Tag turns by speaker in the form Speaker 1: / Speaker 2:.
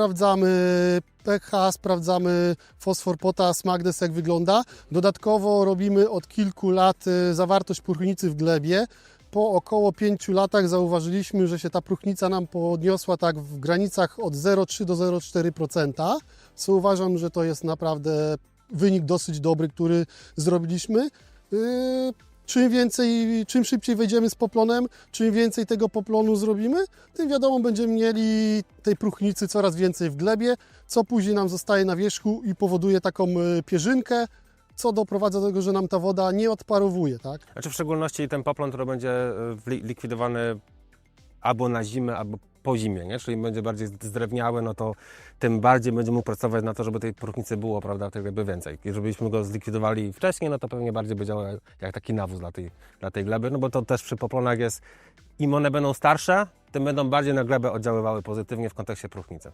Speaker 1: sprawdzamy pH, sprawdzamy fosfor, potas, magnes, jak wygląda. Dodatkowo robimy od kilku lat y, zawartość próchnicy w glebie. Po około 5 latach zauważyliśmy, że się ta próchnica nam podniosła tak w granicach od 0,3 do 0,4%, co uważam, że to jest naprawdę wynik dosyć dobry, który zrobiliśmy. Yy, Czym więcej, czym szybciej wejdziemy z poplonem, czym więcej tego poplonu zrobimy, tym wiadomo, będziemy mieli tej próchnicy coraz więcej w glebie, co później nam zostaje na wierzchu i powoduje taką y, pierzynkę, co doprowadza do tego, że nam ta woda nie odparowuje, tak?
Speaker 2: Znaczy w szczególności ten poplon, który będzie e, li- likwidowany albo na zimę, albo po zimie, nie? czyli będzie bardziej zdrewniały, no to tym bardziej będzie mógł pracować na to, żeby tej próchnicy było, prawda, tak jakby więcej. I żebyśmy go zlikwidowali wcześniej, no to pewnie bardziej będzie jak taki nawóz dla tej, dla tej gleby, no bo to też przy poplonach jest, im one będą starsze, tym będą bardziej na glebę oddziaływały pozytywnie w kontekście próchnicy.